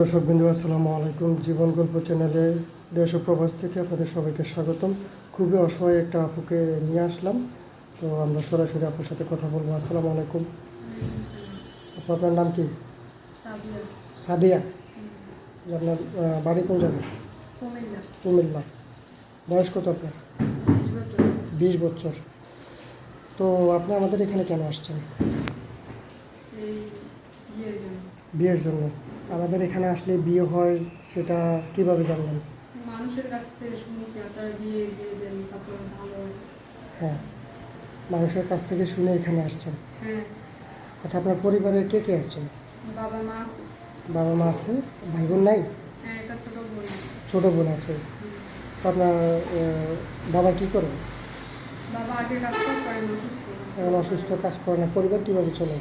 দর্শক বিন্দু আসসালামু আলাইকুম। জীবন গল্প চ্যানেলে দেশ প্রবাস থেকে আপনাদের সবাইকে স্বাগতম। খুবই অসহায় একটা আপুকে নিয়ে আসলাম। তো আমরা সরাসরি আপুর সাথে কথা বলব। আসসালামু আলাইকুম। আপু আপনার নাম কি? সাদিয়া। আপনার বাড়ি কোন জায়গায়? কুমিল্লা। বয়স কত আপনার? বিশ বছর। তো আপনি আমাদের এখানে কেন আসছেন? বিয়ের জন্য। আমাদের এখানে আসলে বিয়ে হয় সেটা কীভাবে জানলেন? মানুষের কাছ থেকে শুনেছি আপনারা বিয়ে দিয়ে দেন তারপর ভালো। হ্যাঁ মানুষের কাছ থেকে শুনে এখানে আসছেন। হ্যাঁ। আচ্ছা আপনার পরিবারে কে কে আছেন বাবা মা আছে। বাবা মা আছে ভাই বোন নাই? হ্যাঁ একটা ছোট বোন আছে। ছোটো বোন আছে। তো আপনার বাবা কী করে? বাবা আগে কাজ অসুস্থ। এখন অসুস্থ কাজ করে না। পরিবার কীভাবে চলে?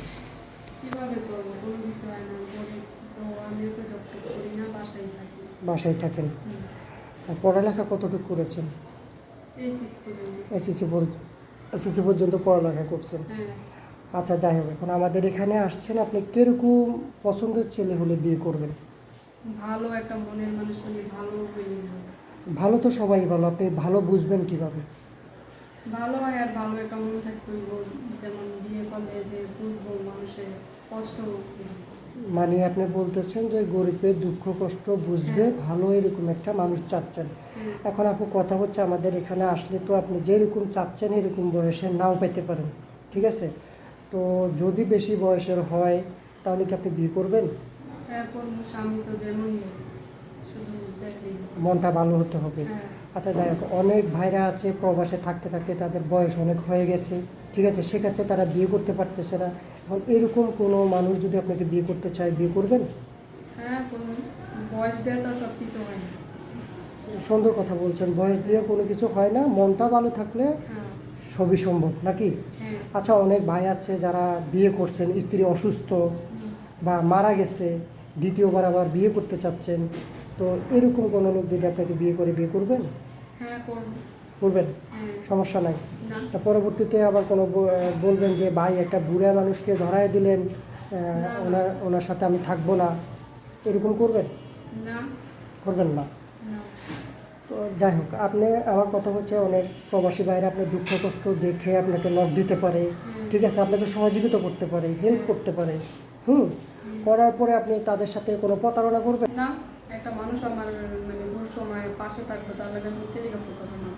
কীভাবে চলবো? কোনো কিছু হয় না বাসায় থাকেন? পড়ালেখা কতটুকু করেছেন? এসএসসি এসএসসি পর্যন্ত। পড়ালেখা করছেন? হ্যাঁ। আচ্ছা যাই হোক এখন আমাদের এখানে আসছেন আপনি কীরকম পছন্দের ছেলে হলে বিয়ে করবেন? ভালো একটা মনের মানুষ হলে ভালো ভালো তো সবাই ভালো আপনি ভালো বুঝবেন কীভাবে? ভালো হয় আর ভালো একটা মন থাকতে যেমন বিয়ে করলে যে বুঝব মানুষের কষ্ট। মানে আপনি বলতেছেন যে গরিবের দুঃখ কষ্ট বুঝবে ভালো এরকম একটা মানুষ চাচ্ছেন। এখন আপু কথা হচ্ছে আমাদের এখানে আসলে তো আপনি যেরকম চাচ্ছেন এরকম বয়সে নাও পেতে পারেন ঠিক আছে? তো যদি বেশি বয়সের হয় তাহলে কি আপনি বিয়ে করবেন? স্বামী তো দেখবেন মনটা ভালো হতে হবে। হ্যাঁ। আচ্ছা যাই হোক অনেক ভাইরা আছে প্রবাসে থাকতে থাকতে তাদের বয়স অনেক হয়ে গেছে ঠিক আছে? সেক্ষেত্রে তারা বিয়ে করতে পারতেছে না। এখন এরকম কোনো মানুষ যদি আপনাকে বিয়ে করতে চায় বিয়ে করবেন? হ্যাঁ সুন্দর কথা বলছেন বয়স দিয়ে কোনো কিছু হয় না মনটা ভালো থাকলে হ্যাঁ। সবই সম্ভব নাকি? আচ্ছা অনেক ভাই আছে যারা বিয়ে করছেন স্ত্রী অসুস্থ বা মারা গেছে দ্বিতীয়বার আবার বিয়ে করতে চাচ্ছেন তো এরকম কোনো লোক যদি আপনাকে বিয়ে করে বিয়ে করবেন? হ্যাঁ করবেন? হ্যাঁ। সমস্যা নাই। তা পরবর্তীতে আবার কোনো বলবেন যে ভাই একটা বুড়া মানুষকে ধরায় দিলেন ওনার ওনার সাথে আমি থাকব না। এরকম করবেন? করবেন না? না। তো যাই হোক আপনি আমার কথা হচ্ছে অনেক প্রবাসী বাইরে আপনার দুঃখ কষ্ট দেখে আপনাকে নখ দিতে পারে। ঠিক আছে আপনাকে সহযোগিতা করতে পারে হেল্প করতে পারে। হুম? করার পরে আপনি তাদের সাথে কোনো প্রতারণা করবেন? না। একটা মানুষ আমার মানে দূর সময় পাশে থাকবে তাহলে আমি টেলিগ্রাফ কথা না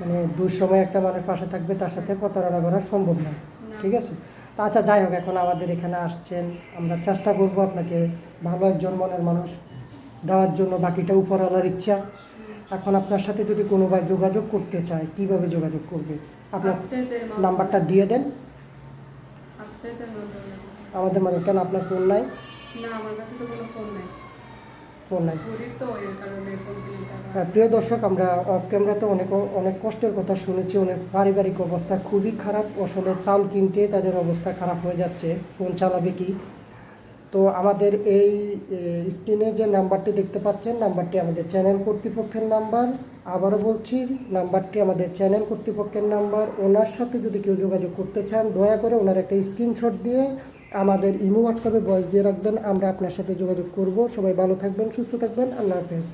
মানে দুঃসময় একটা মানুষ পাশে থাকবে তার সাথে প্রতারণা করা সম্ভব না না। ঠিক আছে? তা আচ্ছা যাই হোক এখন আমাদের এখানে আসছেন আমরা চেষ্টা করব আপনাকে ভালো একজন মনের মানুষ দেওয়ার জন্য বাকিটা উপরওয়ালার ইচ্ছা। এখন আপনার সাথে যদি কোনো ভাই যোগাযোগ করতে চায় কীভাবে যোগাযোগ করবে? আপনার নাম্বারটা দিয়ে দেন। আমাদের মানে কেন আপনার ফোন নাই? না আমার কাছে তো কোনো ফোন নাই। ফোন। নাই হ্যাঁ, প্রিয় দর্শক আমরা অফ ক্যামেরাতে অনেক অনেক কষ্টের কথা শুনেছি অনেক পারিবারিক অবস্থা খুবই খারাপ। আসলে চাল কিনতে তাদের অবস্থা খারাপ হয়ে যাচ্ছে ফোন চালাবে কি? তো আমাদের এই স্ক্রিনে যে নাম্বারটি দেখতে পাচ্ছেন নাম্বারটি আমাদের চ্যানেল কর্তৃপক্ষের নাম্বার। আবারও বলছি নাম্বারটি আমাদের চ্যানেল কর্তৃপক্ষের নাম্বার। ওনার সাথে যদি কেউ যোগাযোগ করতে চান দয়া করে ওনার একটা স্ক্রিনশট দিয়ে আমাদের ইমো হোয়াটসঅ্যাপে ভয়েস দিয়ে রাখবেন, আমরা আপনার সাথে যোগাযোগ করব। সবাই ভালো থাকবেন, সুস্থ থাকবেন, আল্লাহ হাফেজ।